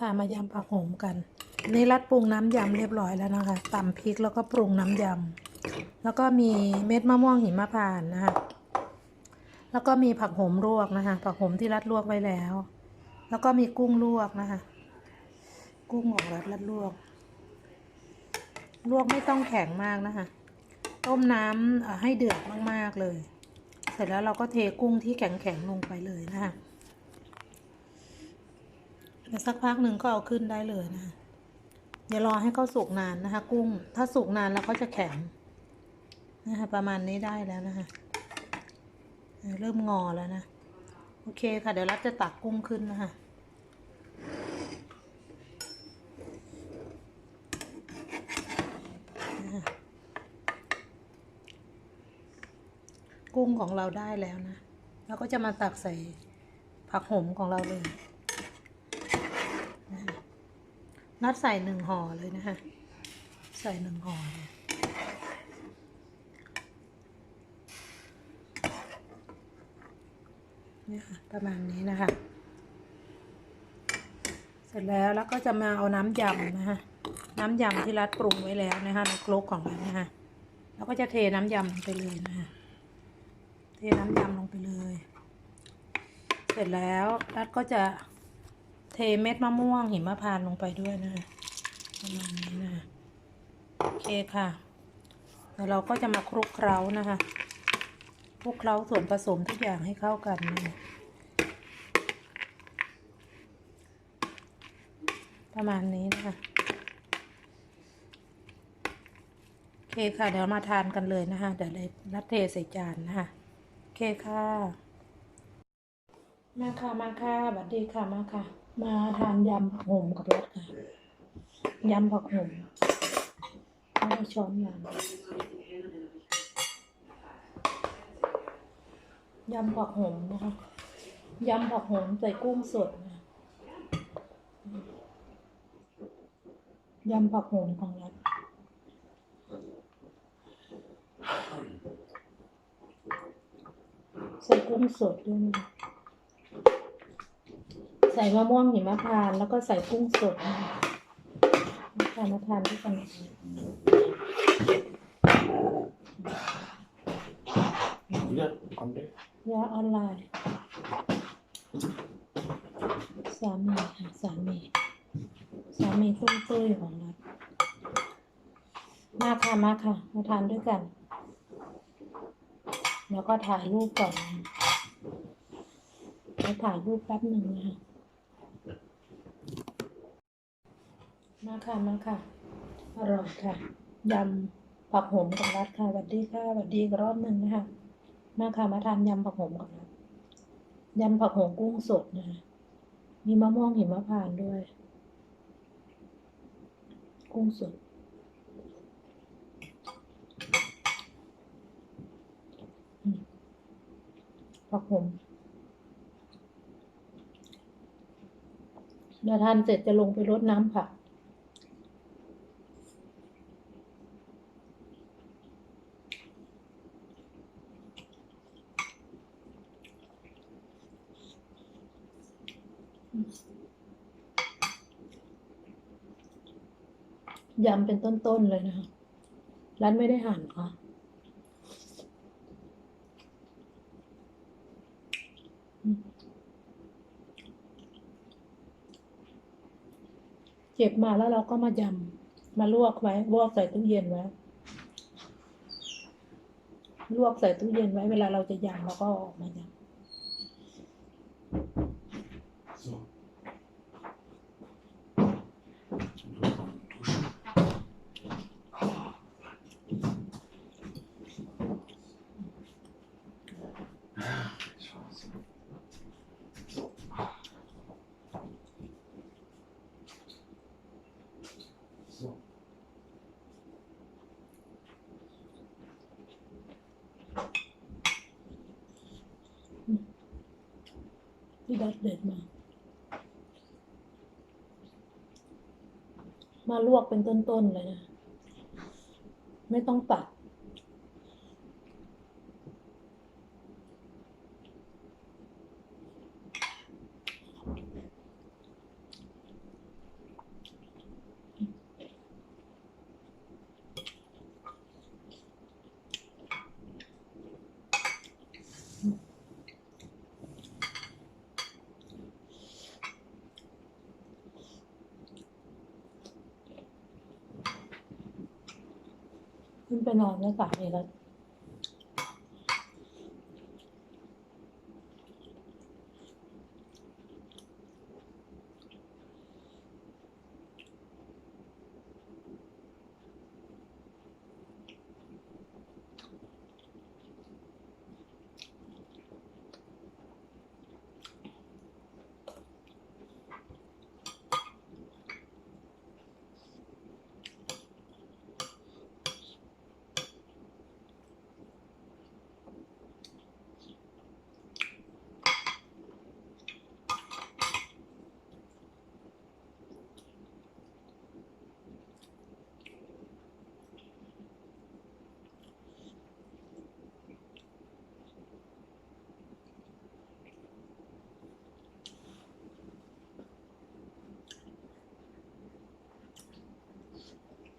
ค่ะมายำผักโขมกันนี่รัดปรุงน้ำยำเรียบร้อยแล้วนะคะตำพริกแล้วก็ปรุงน้ำยำแล้วก็มีเม็ดมะม่วงหิมพานต์นะคะ แล้วก็มีผักโขมลวกนะคะ ผักโขมที่รัดลวกไว้แล้ว แล้วก็มีกุ้งลวกนะคะ กุ้งของรัดรัดลวก ลวกไม่ต้องแข็งมากนะคะ ต้มน้ำให้เดือดมากๆเลย เสร็จแล้วเราก็เทกุ้งที่แข็งๆลงไปเลยนะคะ แล้วสักพักหนึ่งก็เอาขึ้นได้เลยนะอย่ารอให้เขาสุกนานนะคะ กุ้ง ถ้าสุกนานแล้วเขาจะแข็งนะคะประมาณนี้ได้แล้วนะคะเริ่มงอแล้วนะ โอเคค่ะ เดี๋ยวรัดจะตักกุ้งขึ้นนะคะกุ้งของเราได้แล้วนะ แล้วก็จะมาตักใส่ผักโหมของเราเลยนะคะ นัดใส่หนึ่งห่อเลยนะคะ ใส่หนึ่งห่อเลยเนี่ยค่ะประมาณนี้นะคะ เสร็จแล้วแล้วก็จะมาเอาน้ำยำนะคะ น้ำยำที่รัดปรุงไว้แล้วนะคะในครกของเรานะคะแล้วก็จะเทน้ำยำลงไปเลยนะคะเทน้ำยำลงไปเลย เสร็จแล้วรัดก็จะ เทเม็ดมะม่วงหิมะพานลงไปด้วยนะคะประมาณนี้นะคะโอเคค่ะแล้วเราก็จะมาคลุกเคล้านะคะคลุกเคล้าส่วนผสมทุกอย่างให้เข้ากันนะประมาณนี้นะคะโอเคค่ะ เดี๋ยวมาทานกันเลยนะคะ เดี๋ยวเลยรัดเทใส่จานนะคะโอเคค่ะ มาค่ะ มาค่ะสวัสดีค่ะ มาค่ะ มาทานยำผักโหมกับรัดค่ะยำผักโหมไม่ได้ช้อนยำยำผักโหมนะคะยำผักโหมใส่กุ้งสดนะยำผักโหมของรัฐใส่กุ้งสดด้วยนะ ใส่มะม่วงหิมพานต์แล้วก็ใส่กุ้งสดนะคะมาทานมาทานด้วยกัน Wieder an det. ยาออนไลน์สามีค่ะสามีสามีตุ้มตุ้ยของรัฐมาค่ะมาค่ะ มาทานด้วยกัน แล้วก็ถ่ายรูปก่อนแล้วถ่ายรูปแป๊บหนึ่งนะคะ มาค่ะมาค่ะ อร่อยค่ะยำผักโหมของรัฐค่ะสวัสดีค่ะสวัสดีอีกรอบหนึ่งนะคะ มาค่ะมาทานยำผักโหมกับรัฐยำผักโหมกุ้งสดนะคะมีมะม่วงหิมพานต์ด้วย กุ้งสดผักโหมเดี๋ยวทานเสร็จจะลงไปรดน้ำผัก ยำเป็นต้นๆเลยนะคะร้านไม่ได้หั่นค่ะเก็บมาแล้วเราก็มายำมาลวกไว้ลวกใส่ตู้เย็นไว้ลวกใส่ตู้เย็นไว้เวลาเราจะยำเราก็ออกมาย So. ที่ดัดเด็ดมา มาลวกเป็นต้นๆเลยนะ ไม่ต้องตัด ขึ้นไปนอนแล้วสามีแล้ว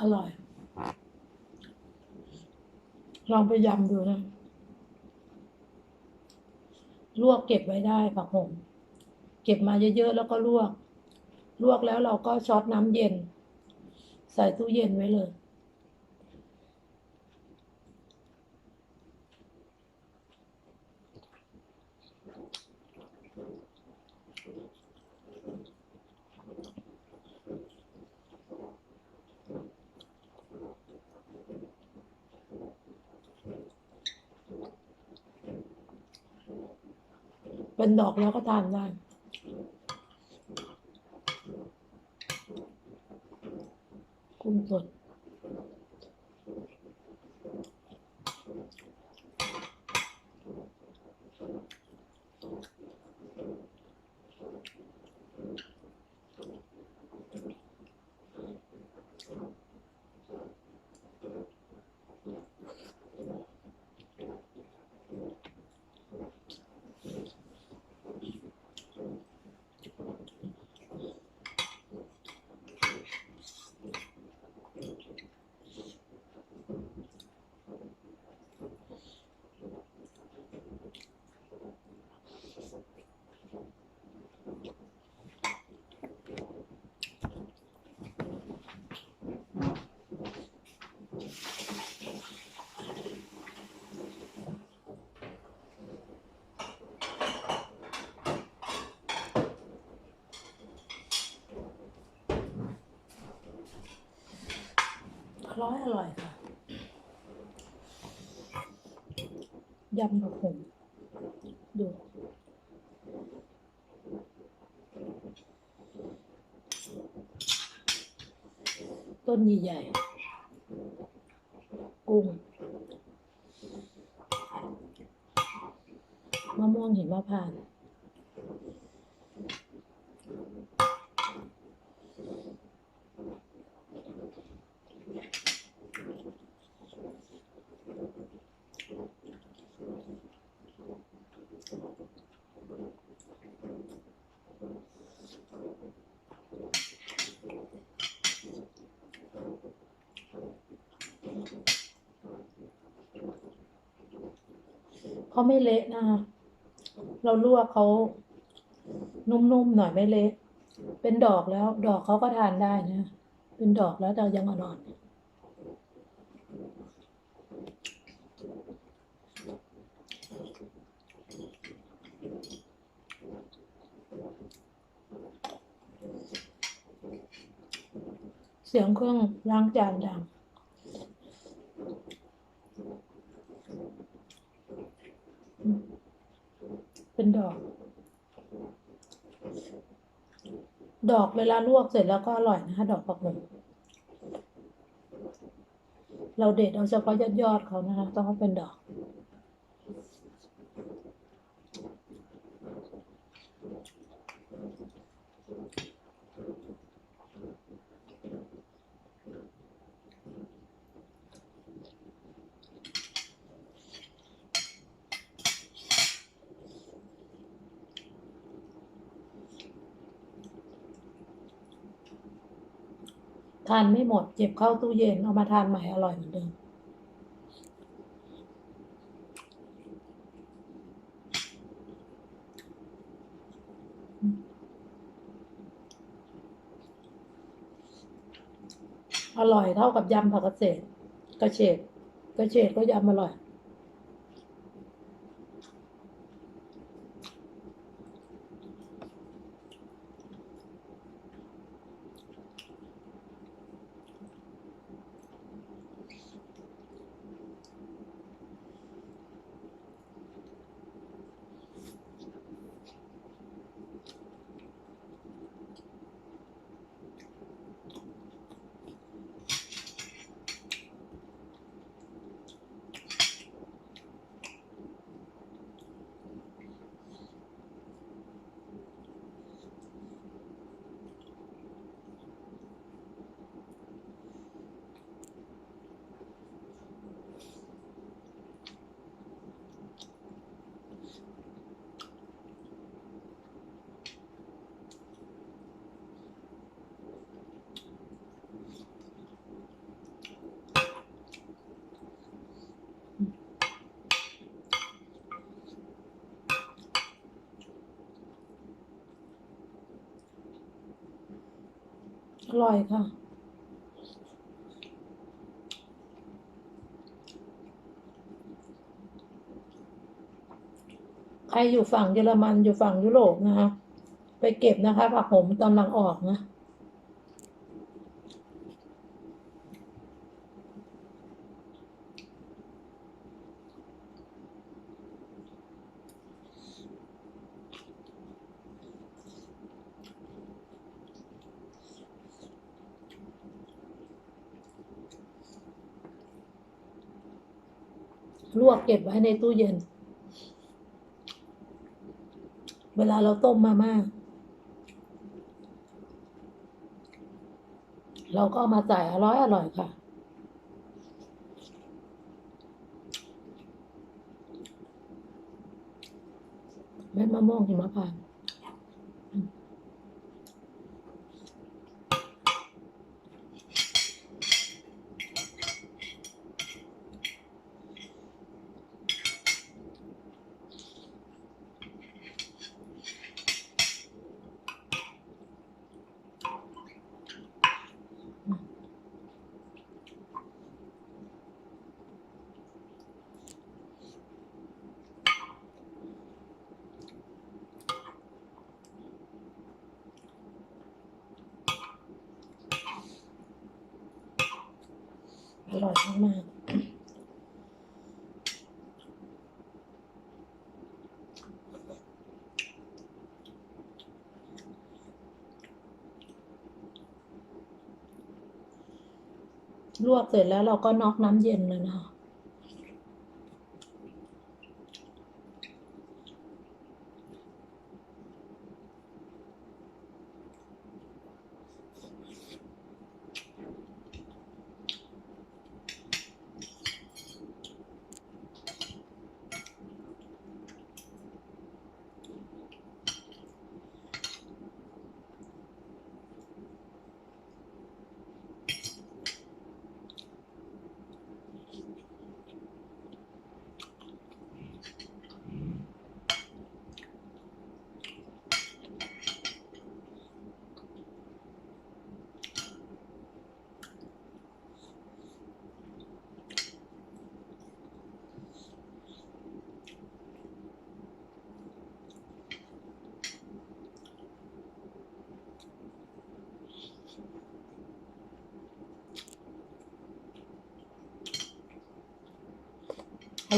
อร่อย ลองไปยำดูนะ ลวกเก็บไว้ได้ผักหงเก็บมาเยอะๆ แล้วก็ลวก ลวกแล้วเราก็ช็อตน้ำเย็น ใส่ตู้เย็นไว้เลย เป็นดอกแล้วก็ทานได้กุ้งสด อ ร่อยอร่อยค่ะ ยำกับผมดูต้นใหญ่ๆกุ้งมะม่วงหิมะพานต์ เขาไม่เละนะคะเราลวกเขานุ่มๆหน่อยไม่เละเป็นดอกแล้ว ดอกเขาก็ทานได้นะ เป็นดอกแล้วแต่ยังอ่อนๆเสียงเครื่องล้างจานดัง เป็นดอก ดอกเวลาลวกเสร็จแล้วก็อร่อยนะคะ ดอกผักหงเราเด็ดเอาเฉพาะยอดยอดๆเขานะคะ ต้องเป็นดอก ทานไม่หมด เก็บเข้าตู้เย็นเอามาทานใหม่อร่อยเหมือนเดิมอร่อยเท่ากับยำผักเศษกระเฉดกระเฉดก็ยำอร่อย อร่อยค่ะ ใครอยู่ฝั่งเยอรมันอยู่ฝั่งยุโรปนะคะ ไปเก็บนะคะ ผักโหมตอนหลังออกนะ ลวกเก็บไว้ในตู้เย็น เวลาเราต้มมาม่าเราก็ามาใส่อร่อยอร่อยค่ะ เม็ดมะม่วงหิมพานต์ ร่อยมากๆลวกเสร็จแล้วเราก็น็อกน้ำเย็นเลยนะคะ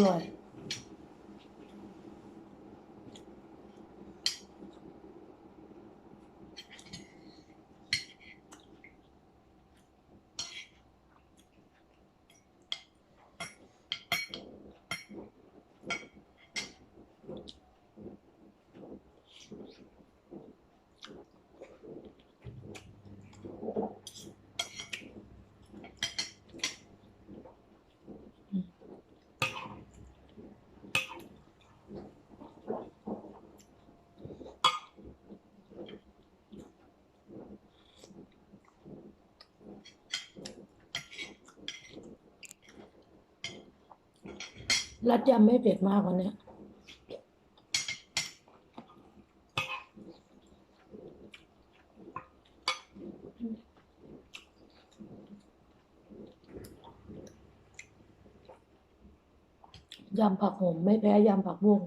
อ รัดยำไม่เผ็ดมากวันนี้ยำผักโหมไม่แพ้ยำผักบุ้ง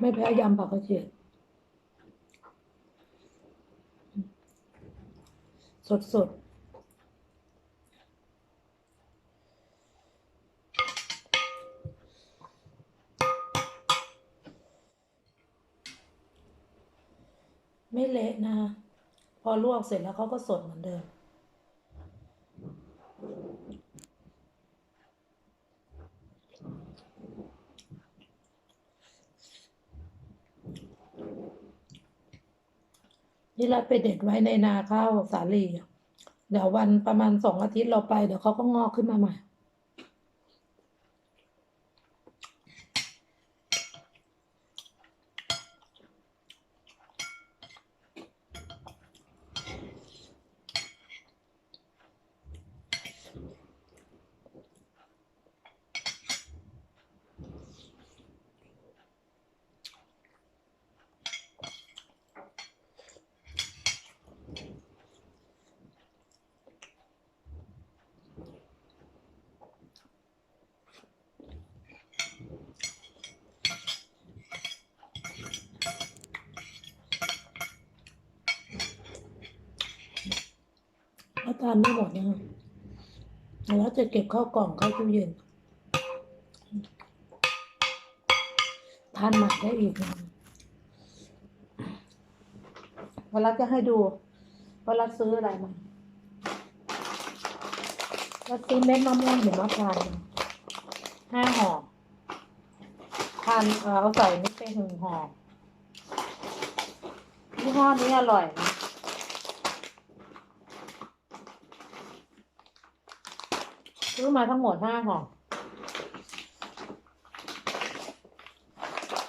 ไม่แพ้ยำผักกระเฉดสดสดๆ อลวกเสร็จแล้วเขาก็สดเหมือนเดิม นี่เราไปเด็ดไว้ในนาข้าวสาลีเดี๋ยววันประมาณสองอาทิตย์เราไปเดี๋ยวเขาก็งอกขึ้นมาใหม่ ถ้า ทานไม่หมดนะคะแล้วจะเก็บเข้ากล่องเข้าตู้เย็น ทานใหม่ได้อีกนะเวลาจะให้ดูเวลาซื้ออะไรมาเราซื้อเม็ดมะม่วงหิมพานต์มาห้าห่อทานเอาใส่นี่ไปหนึ่งห่อยี่ห้อนี้อร่อยนะ ซื้อมาทั้งหมดห้าห่อ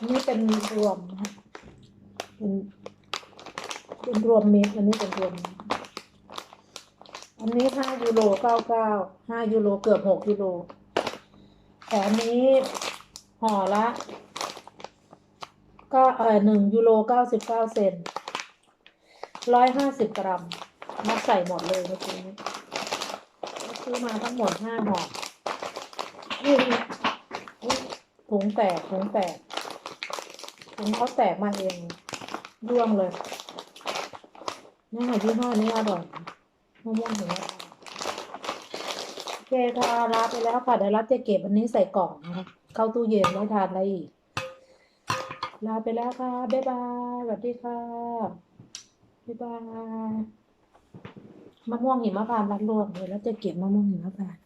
นี่เป็นรวมนะเป็นเป็นรวมเม็ดอันนี้เป็นรวม อันนี้ห้ายูโรเก้าเก้าห้ายูโรเกือบหกยูโรแต่อันนี้ห่อละก็เออหนึ่งยูโรเก้าสิบเก้าเซนร้อยห้าสิบกรัมนับใส่หมดเลยเมื่องนี้ ซื้อมาทั้งหมดห้าห่อนี่ถุงแตกถุงแตกถุงเขาแตกมาเองร่วงเลยนี่ค่ะยี่ห้อนี้อร่อยมะม่วงถึงว่าโอเคค่ะลาไปแล้วค่ะเดี๋ยวรัดจะเก็บอันนี้ใส่กล่องนะคะเข้าตู้เย็นไว้ทานได้อีก ลาไปแล้วค่ะ บ๊ายบายสวัสดีค่ะ บ๊ายบาย มะม่วงหิมพานต์รัดรวมเลยแล้วจะเก็บมะม่วงหิมพานต์